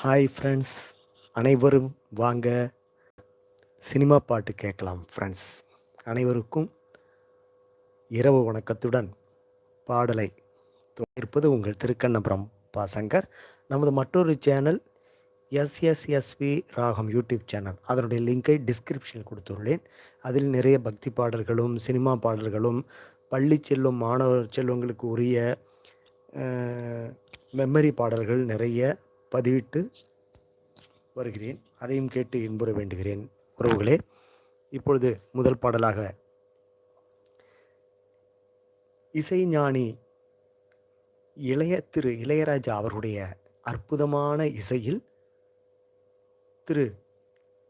Hi friends அனைவரும் வாங்க cinema பாட்டு கேட்கலாம் ஃப்ரெண்ட்ஸ் அனைவருக்கும் இரவு வணக்கத்துடன் பாடலை இருப்பது உங்கள் திருக்கண்ணபுரம் பாசங்கர். நமது மற்றொரு சேனல் எஸ்எஸ்எஸ்வி ராகம் யூடியூப் சேனல் அதனுடைய லிங்கை டிஸ்கிரிப்ஷனில் கொடுத்துள்ளேன். அதில் நிறைய பக்தி பாடல்களும் சினிமா பாடல்களும் பள்ளி செல்லும் மாணவர் செல்வங்களுக்கு உரிய மெமரி பாடல்கள் நிறைய பதிவிட்டு வருகிறேன். அதையும் கேட்டு இன்புற வேண்டுகிறேன். உறவுகளே இப்பொழுது முதல் பாடலாக இசைஞானி இளைய திரு இளையராஜா அவருடைய அற்புதமான இசையில் திரு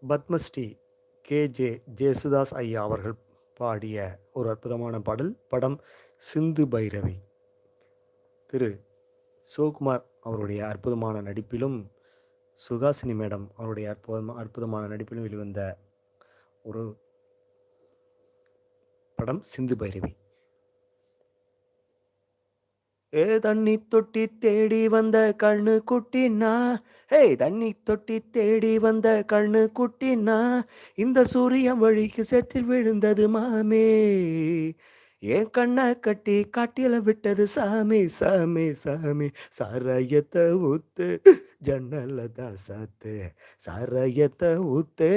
பத்மஸ்ரீ கே. ஜே. ஜேசுதாஸ் ஐயா அவர்கள் பாடிய ஒரு அற்புதமான பாடல் படம் சிந்து பைரவி. திரு சிவகுமார் அவருடைய அற்புதமான நடிப்பிலும் சுகாசினி மேடம் அவருடைய அற்புதமா அற்புதமான நடிப்பிலும் வெளிவந்த ஒரு படம் சிந்து பைரவி. ஏ தண்ணி தொட்டி தேடி வந்த கண்ணு குட்டினா ஏய் தண்ணி தொட்டி தேடி வந்த கண்ணு குட்டினா இந்த சூரியன் வழிக்கு செற்றில் விழுந்தது மாமே. ஏன் கண்ணை கட்டி காட்டில விட்டது சாமி சாமி சாமி. சாராயத்தை ஊத்து ஜன்னல தான் சாத்து. சாராயத்தை ஊத்து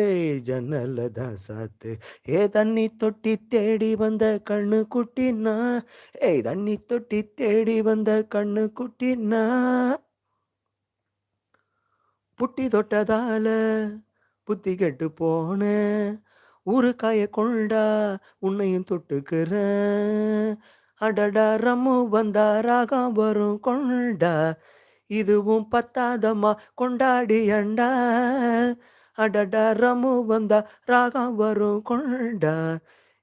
ஜன்னல தான் சாத்து. ஏ தண்ணி தொட்டி தேடி வந்த கண்ணு குட்டினா ஏய் தண்ணி தொட்டி தேடி வந்த கண்ணு குட்டினா புட்டி தொட்டதால புத்தி கெட்டு போன. ஊறுகாய கொண்டா உன்னையும் தொட்டுக்கிற அடடா ரம்மு வந்தா ராகம் வரும் கொண்டா. இதுவும் பத்தாதம்மா கொண்டாடி அண்டா அடடா ரம்மு வந்தா ராகம் வரும் கொண்டா.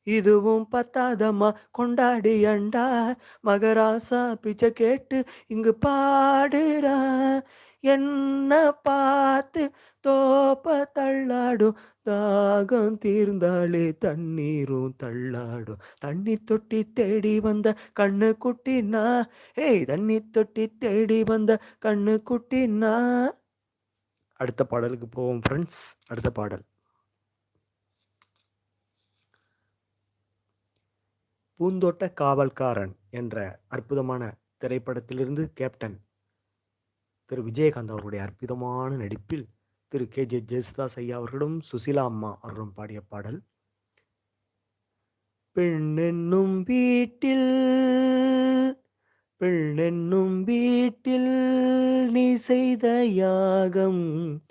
இதுவும் பத்தாதம்மா கொண்டாடி அண்டா மகராசா பிச்சை கேட்டு இங்கு பாடுறா. என்ன பார்த்து தோப்ப தள்ளாடும். தாகம் தீர்ந்தாலே தண்ணீரும் தள்ளாடும். தண்ணி தொட்டி தேடி வந்த கண்ணு குட்டினா ஏய் தண்ணி தொட்டி தேடி வந்த கண்ணு குட்டினா. அடுத்த பாடலுக்கு போவோம் ஃப்ரெண்ட்ஸ் அடுத்த பாடல். பூந்தோட்ட காவல்காரன் என்ற அற்புதமான திரைப்படத்திலிருந்து கேப்டன் திரு விஜயகாந்த் அவர்களுடைய அற்புதமான நடிப்பில் திரு கே. ஜே. ஜெயசுதாஸ் ஐயா அவர்களும் சுசிலா அம்மா அவர்களும் பாடிய பாடல். பெண்ணென்னும் வீட்டில் பெண்ணென்னும் வீட்டில் நீ செய்த யாகம்.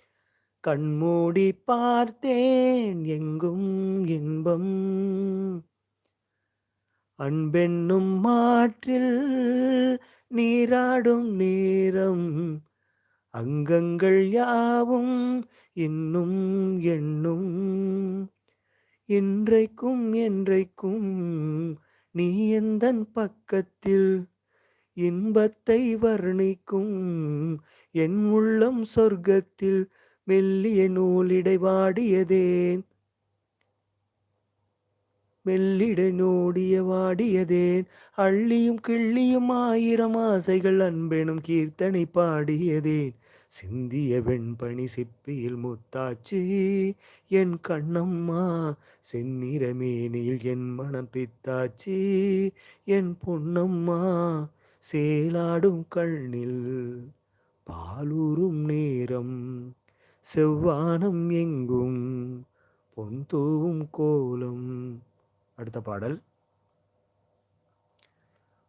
கண்மூடி பார்த்தேன் எங்கும் இன்பம். அன்பென்னும் மாற்றில் நீராடும் நேரம். அங்கங்கள் யாவும் இன்னும் எண்ணும். இன்றைக்கும் என்றைக்கும் நீ எந்தன் பக்கத்தில்? இன்பத்தை வர்ணிக்கும் என் உள்ளம் சொர்க்கத்தில் மெல்லிய நூலிடை வாடியதேன். மெல்லிடை நோடிய வாடியதேன். அள்ளியும் கிள்ளியும் ஆயிரம் ஆசைகள் அன்பெனும் கீர்த்தனை பாடியதேன். சிந்திய வெண்பணி சிப்பியில் முத்தாச்சி என் கண்ணம்மா செந்நிறமேனியில் என் மனம் பித்தாச்சி என் பொன்னம்மா சேலாடும் கண்ணில் பாலூரும் நேரம் செவ்வானம் எங்கும் பொன் தூவும் கோலம். அடுத்த பாடல்.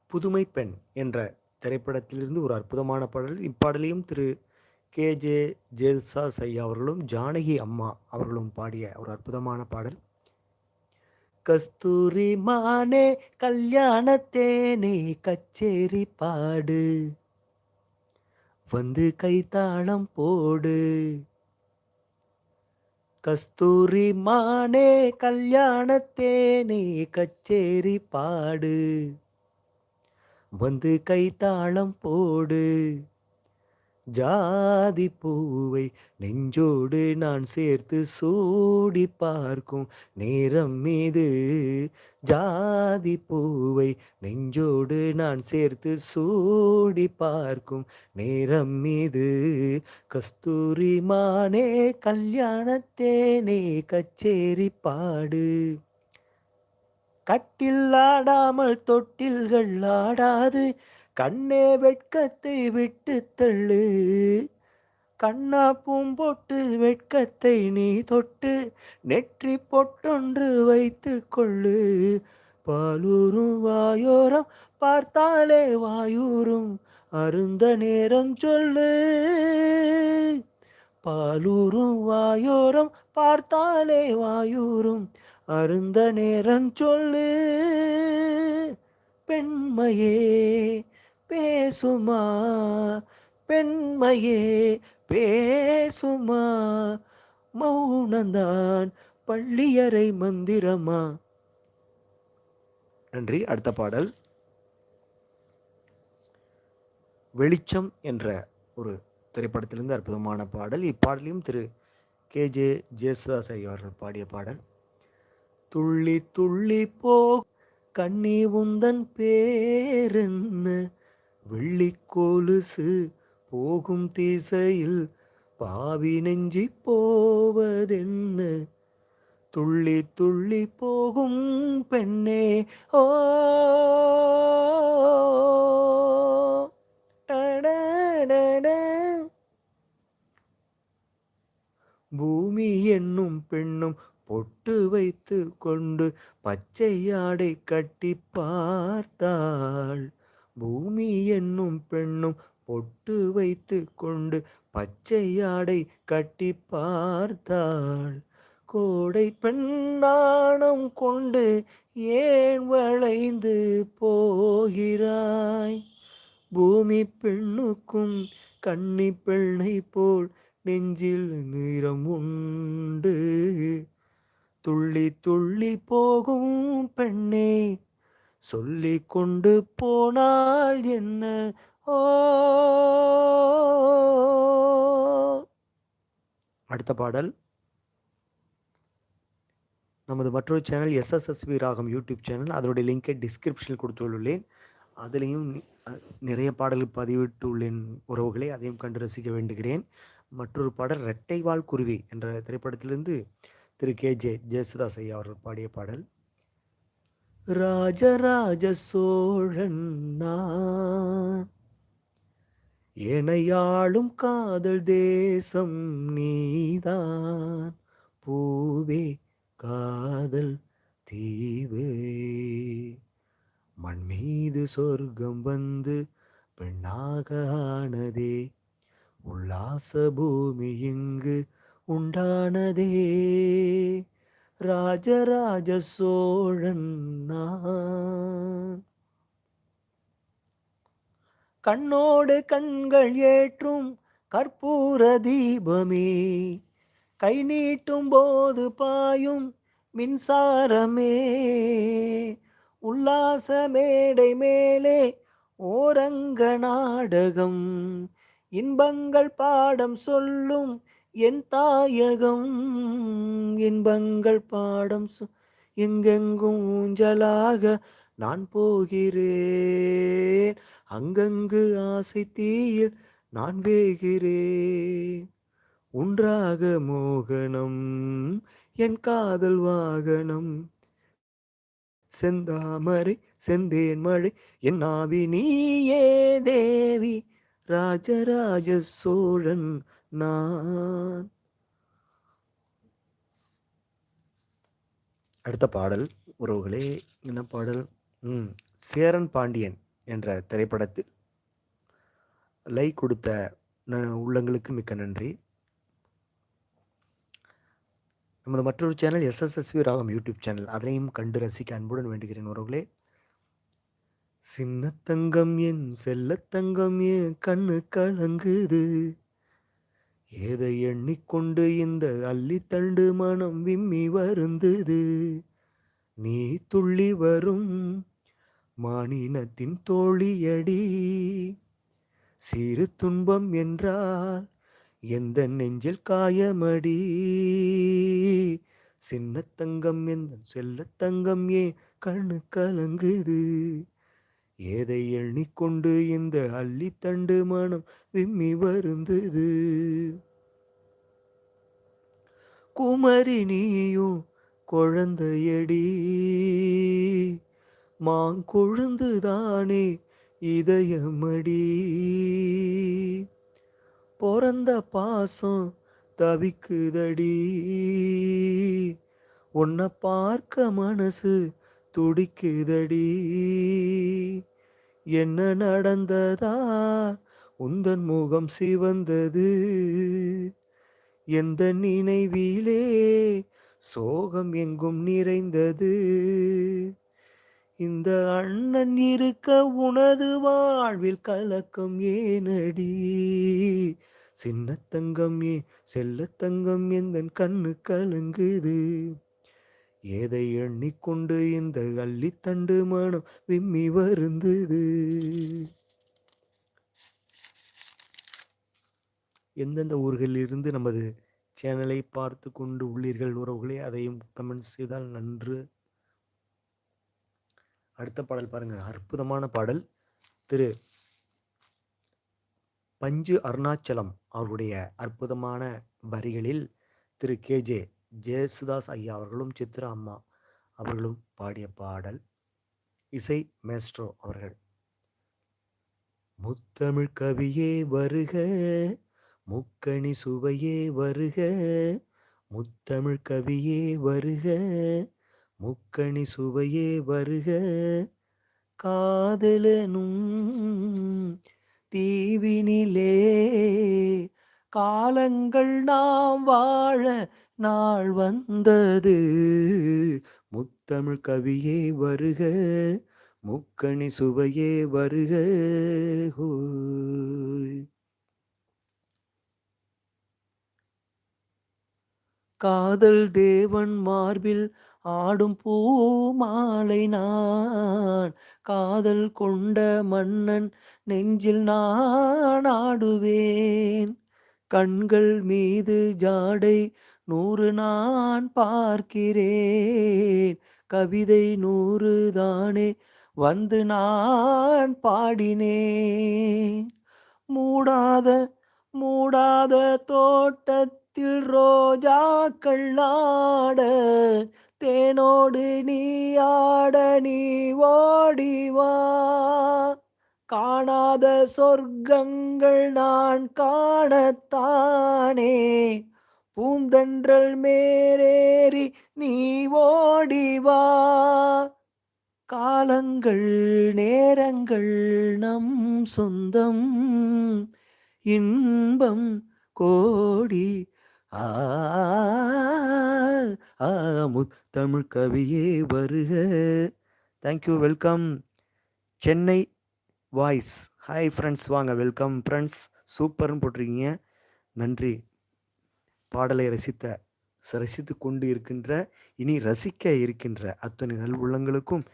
புதுமை பெண் என்ற திரைப்படத்திலிருந்து ஒரு அற்புதமான பாடல். இப்பாடலையும் திரு கே. ஜே. ஜேசா ஐயா அவர்களும் ஜானகி அம்மா அவர்களும் பாடிய ஒரு அற்புதமான பாடல். கஸ்தூரி மானே கல்யாணத்தேனே கச்சேரி பாடு. வந்து கைத்தாளம் போடு. கஸ்தூரி மானே கல்யாணத்தேனே கச்சேரி பாடு. வந்து கைத்தாளம் போடு. ஜாதி பூவை நெஞ்சோடு நான் சேர்த்து சூடி பார்க்கும் நேரம் மீது. ஜாதி பூவை நெஞ்சோடு நான் சேர்த்து சூடி பார்க்கும் நேரம் மீது. கஸ்தூரி மானே கல்யாணத்தேனே கச்சேரி பாடு. கட்டில் ஆடாமல் தொட்டில்கள் ஆடாது. கண்ணே வெட்கத்தை விட்டு தள்ளு. கண்ணா பூம்பொட்டு வெட்கத்தை நீ தொட்டு நெற்றி பொட்டொன்று வைத்து கொள்ளு. பாலூரும் வாயோரம் பார்த்தாலே வாயூரும் அருந்த நேரம் சொல்லு. பாலூரும் வாயோரம் பார்த்தாலே வாயூரும் அருந்த நேரம் சொல்லு. பெண்மையே பேசுமா? பெண்மையே பேசுமா? மௌனந்தான் பள்ளியறை மந்திரமா? நன்றி. அடுத்த பாடல். வெளிச்சம் என்ற ஒரு திரைப்படத்திலிருந்து அற்புதமான பாடல். இப்பாடலையும் திரு. கே. ஜே. ஜேசுதாஸ் ஐயவர்கள் பாடிய பாடல். துள்ளி துள்ளி போ கண்ணி உந்தன் பேரென்ன வெள்ளிக்கோலுசு போகும் திசையில் பாவி நெஞ்சி போவதென்ன. துள்ளி துள்ளி போகும் பெண்ணே ஓ. பூமி என்னும் பெண்ணும் பொட்டு வைத்து கொண்டு பச்சை ஆடை கட்டி பார்த்தாள். பூமி என்னும் பெண்ணும் பொட்டு வைத்து கொண்டு பச்சை ஆடை கட்டி பார்த்தாள். கோடை பெண்ணாணம் கொண்டு ஏன் வளைந்து போகிறாய்? பூமி பெண்ணுக்கும் கன்னி பெண்ணை போல் நெஞ்சில் நிறம் உண்டு. துள்ளி துள்ளி போகும் பெண்ணே சொல்லி கொண்டு போனால் என்ன? ஓ. அடுத்த பாடல். நமது மற்றொரு சேனல் எஸ்எஸ்எஸ்வி ராகம் யூடியூப் சேனல். அதனுடைய லிங்கை டிஸ்கிரிப்ஷனில் கொடுத்துள்ளேன். அதுலேயும் நிறைய பாடல்கள் பதிவிட்டுள்ளேன் உறவுகளை. அதையும் கண்டு ரசிக்க வேண்டுகிறேன். மற்றொரு பாடல் ரெட்டைவால் குருவி என்ற திரைப்படத்திலிருந்து திரு கே ஜே ஜெயசுதாஸ் ஐயா அவர்கள் பாடிய பாடல். ராஜராஜ சோழன் நான். எனையாளும் காதல் தேசம் நீதான். பூவே காதல் தீவே. மண் மீது சொர்க்கம் வந்து பெண்ணாக ஆனதே. உல்லாச பூமி இங்கு உண்டானதே. ராஜராஜ சோழன் கண்ணோடு கண்கள் ஏற்றும் கற்பூர தீபமே. கை நீட்டும் போது பாயும் மின்சாரமே. உல்லாச மேடை மேலே ஓரங்க நாடகம். இன்பங்கள் பாடம் சொல்லும் என் தாயகம் இன்பங்கள் பாடம் எங்கெங்கும் ஊஞ்சலாக நான் போகிறேன். அங்கங்கு ஆசை தீயில் நான் வேகிறேன். ஒன்றாக மோகனம் என் காதல் வாகனம். செந்தாமரை செந்தேன் மழை என் ஆவி நீயே தேவி ராஜராஜ சோழன் நான். அடுத்த பாடல் உறவுகளே என்ன பாடல்? ம் சேரன் பாண்டியன் என்ற திரைப்படத்தில். லைக் கொடுத்த ந- உள்ளங்களுக்கு மிக்க நன்றி. நமது மற்றொரு சேனல் எஸ்எஸ்எஸ்வி ராகம் யூடியூப் சேனல். அதனையும் கண்டு ரசிக்க அன்புடன் வேண்டுகிறேன் உறவுகளே. சின்ன தங்கம் என் செல்ல தங்கம் என் கண்ணு கலங்குது. ஏதை எண்ணிக்கொண்டு இந்த அள்ளித்தண்டு மனம் விம்மி வருந்துது. நீ துள்ளி வரும் மானினத்தின் தோழியடி. சிறு துன்பம் என்றால் எந்த நெஞ்சில் காயமடி? சின்ன தங்கம் எந்த செல்ல தங்கம் ஏ கண்ணு கலங்குது? ஏதை எண்ணிக்கொண்டு இந்த அள்ளித்தண்டு மனம் விம்மி வருந்தது. குமரி நீயும் குழந்தையடி மாங்கொழுந்துதானே இதயமடி. பிறந்த பாசம் தவிக்குதடி உன்னை பார்க்க மனசு துடிக்குதடி. என்ன நடந்ததா? உந்தன் முகம் சிவந்தது. எந்த நினைவிலே சோகம் எங்கும் நிறைந்தது. இந்த அண்ணன் இருக்க உனது வாழ்வில் கலக்கம் ஏனடி? சின்னத்தங்கம் ஏன் ஏ செல்ல தங்கம் கண்ணு கலங்குது? ஏதை எண்ணிக்கொண்டு இந்த அள்ளித்தண்டு மனம் விம்மி வருந்தது. எந்தெந்த ஊர்களில் இருந்து நமது சேனலை பார்த்து கொண்டு உள்ளீர்கள் உறவுகளே அதையும் கமெண்ட் செய்தால் நன்று. அடுத்த பாடல் பாருங்கள் அற்புதமான பாடல். திரு. பஞ்சு அருணாச்சலம் அவருடைய அற்புதமான வரிகளில் திரு. கேஜே ஜெயசுதாஸ் ஐயா அவர்களும் சித்ரா அம்மா அவர்களும் பாடிய பாடல் இசை மேஸ்ட்ரோ அவர்கள். முத்தமிழ் கவியே வருக முக்கணி சுவையே வருக முத்தமிழ் கவியே வருக முக்கணி சுவையே வருக காதலனும் தீவினிலே காலங்கள் நாம் வாழ நாள் வந்தது. முத்தமிழ் கவியே வருக முக்கணி சுவையே வருக காதல் தேவன் மார்பில் ஆடும் பூ மாலை நான் காதல் கொண்ட மன்னன் நெஞ்சில் நான் ஆடுவேன். கண்கள் மீது ஜாடை நூறு நான் பார்க்கிறேன். கவிதை நூறு தானே வந்து நான் பாடினேன். மூடாத மூடாத தோட்டத்தில் ரோஜாக்கள் நாட தேனோடு நீ ஆட நீ ஓடிவா காணாத சொர்க்கங்கள் நான் காணத்தானே பூந்தன்றல் மேரேறி நீ ஓடிவா காலங்கள் நேரங்கள் நம் சொந்தம். இன்பம் கோடி. ஆ ஆ, கவியே வருக. Thank you welcome Chennai voice. Hi friends வாங்க வெல்கம் ஃப்ரெண்ட்ஸ் சூப்பர்னு போட்டிருக்கீங்க. நன்றி. பாடலை ரசித்த ரசித்து கொண்டு இருக்கின்ற இனி ரசிக்க இருக்கின்ற அத்தனை நல்வுள்ளங்களுக்கும்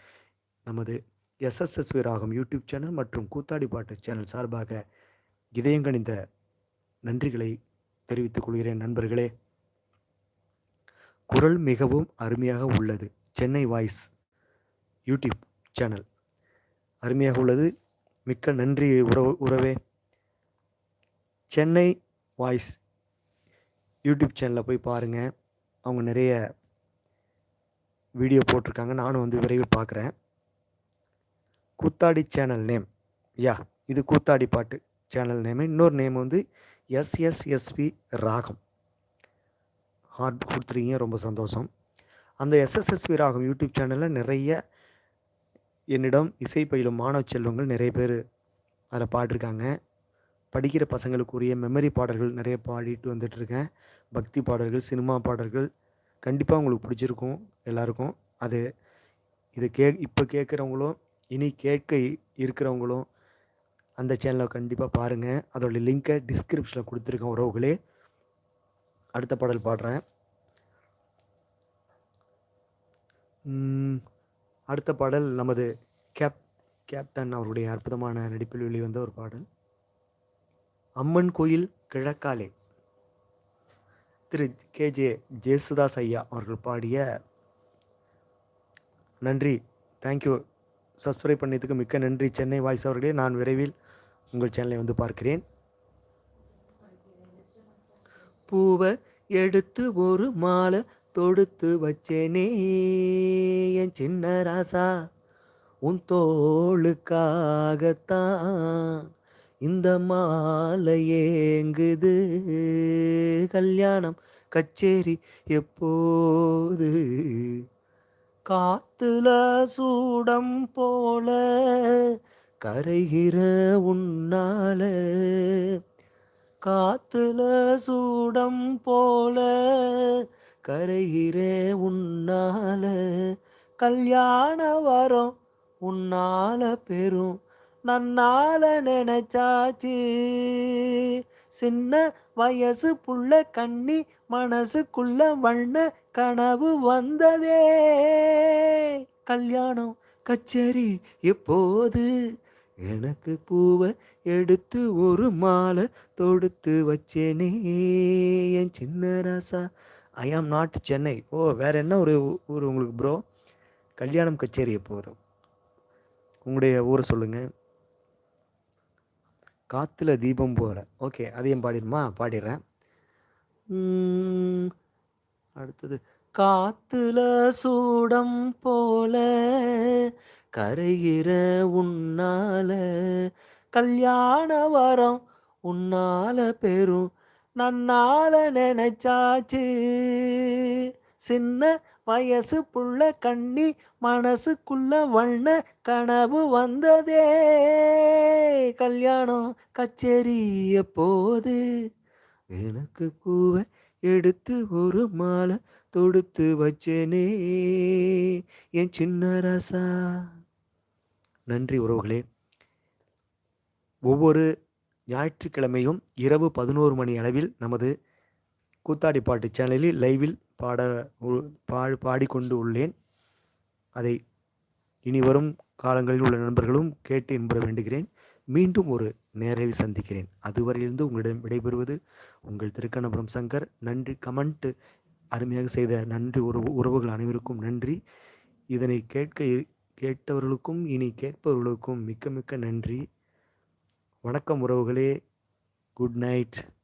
நமது எஸ்எஸ்எஸ்வி ராகம் யூடியூப் சேனல் மற்றும் கூத்தாடி பாட்டு சேனல் சார்பாக இதயங்கணிந்த நன்றிகளை தெரிவித்துக் கொள்கிறேன் நண்பர்களே. குரல் மிகவும் அருமையாக உள்ளது. Chennai voice YouTube channel. அருமையாக உள்ளது. மிக்க நன்றி உறவு உறவே. சென்னை வாய்ஸ் யூடியூப் சேனலில் போய் பாருங்கள் அவங்க நிறைய வீடியோ போட்டிருக்காங்க. நானும் வந்து விரைவில் பார்க்குறேன். கூத்தாடி சேனல் நேம். யா இது கூத்தாடி பாட்டு சேனல் நேமு. இன்னொரு நேம் வந்து எஸ்எஸ்எஸ்பி ராகம். ஹார்ட் கொடுத்துருக்கீங்க. ரொம்ப சந்தோஷம். அந்த எஸ்எஸ்எஸ்பி ராகம் யூடியூப் சேனலில் நிறைய என்னிடம் இசை பயிலும் மாணவ செல்வங்கள் நிறைய பேர் அதில் பாடிருக்காங்க. படிக்கிற பசங்களுக்குரிய மெமரி பாடல்கள் நிறைய பாடிட்டு வந்துட்டுருக்கேன். பக்தி பாடல்கள் சினிமா பாடல்கள் கண்டிப்பாக உங்களுக்கு பிடிச்சிருக்கும் எல்லாருக்கும். அது இது கே இப்போ கேட்குறவங்களும் இனி கேட்க இருக்கிறவங்களும் அந்த சேனலை கண்டிப்பாக பாருங்கள் அதோடய லிங்கை டிஸ்கிரிப்ஷனில் கொடுத்துருக்கேன் உறவுகளே. அடுத்த பாடல் பாடுறேன். அடுத்த பாடல் நமது கேப் கேப்டன் அவருடைய அற்புதமான நடிப்பில் வெளிவந்த ஒரு பாடல். அம்மன் கோயில் கிழக்காலே. திரு கேஜே ஜேசுதாஸ் ஐயா அவர்கள் பாடிய நன்றி. தேங்க்யூ சப்ஸ்கிரைப் பண்ணதுக்கு மிக்க நன்றி. சென்னை வாய்ஸ் அவர்களே நான் விரைவில் உங்கள் சேனலை வந்து பார்க்கிறேன். பூவை எடுத்து ஒரு மாலை தொடுத்து வச்சேனே என் சின்ன ராசா உன் தோளுக்காகத்தான் இந்த மாலை ஏங்குது. கல்யாணம் கச்சேரி எப்போது? காத்துல சூடம் போல கரைகிற உன்னால. காத்துல சூடம் போல கரைகிற உன்னால. கல்யாண வரம் உன்னால பெரும் நன்னால நினைச்சாச்சு. சின்ன வயசு புள்ள கண்ணி மனசுக்குள்ள வண்ண கனவு வந்ததே. கல்யாணம் கச்சேரி எப்போது? எனக்கு பூவை எடுத்து ஒரு மாலை தொடுத்து வச்சேனே. என் சின்ன ராசா ஐ ஆம் நாட் சென்னை ஓ வேற என்ன ஒரு ஊர் உங்களுக்கு ப்ரோ கல்யாணம் கச்சேரி எப்போதும் உங்களுடைய ஊரை சொல்லுங்கள் காத்துல தீபம் போகிற ஓகே அதையும் பாடிடுமா? பாடிடுறேன். உம், அடுத்தது. காத்துல சூடம் போல கரைகிற உன்னால கல்யாண வரம் உன்னால பெரும் நன்னால நினைச்சாச்சு. சின்ன வயசு புள்ள கண்ணி மனசுக்குள்ள வண்ண கனவு வந்ததே. கல்யாணம் கச்சேரி போது எனக்கு பூவை எடுத்து ஒரு மாலை தொடுத்து வச்சேனே. என் சின்ன ராசா. நன்றி உறவுகளே. ஒவ்வொரு ஞாயிற்றுக்கிழமையும் இரவு பதினோரு மணி அளவில் நமது கூத்தாடி பாட்டு சேனலில் லைவில் பாட பாடு பா பாடிக்கொண்டு உள்ளேன். அதை இனி வரும் காலங்களில் உள்ள நண்பர்களும் கேட்டு என்பட வேண்டுகிறேன். மீண்டும் ஒரு நேரில் சந்திக்கிறேன். அதுவரையிலிருந்து உங்களிடம் விடைபெறுவது உங்கள் திருக்கணபுரம் சங்கர். நன்றி. கமெண்ட் அருமையாக செய்த நன்றி உறவு உறவுகள் அனைவருக்கும் நன்றி. இதனை கேட்க இரு- கேட்டவர்களுக்கும் இனி கேட்பவர்களுக்கும் மிக்க மிக்க நன்றி. வணக்கம் உறவுகளே. Good night.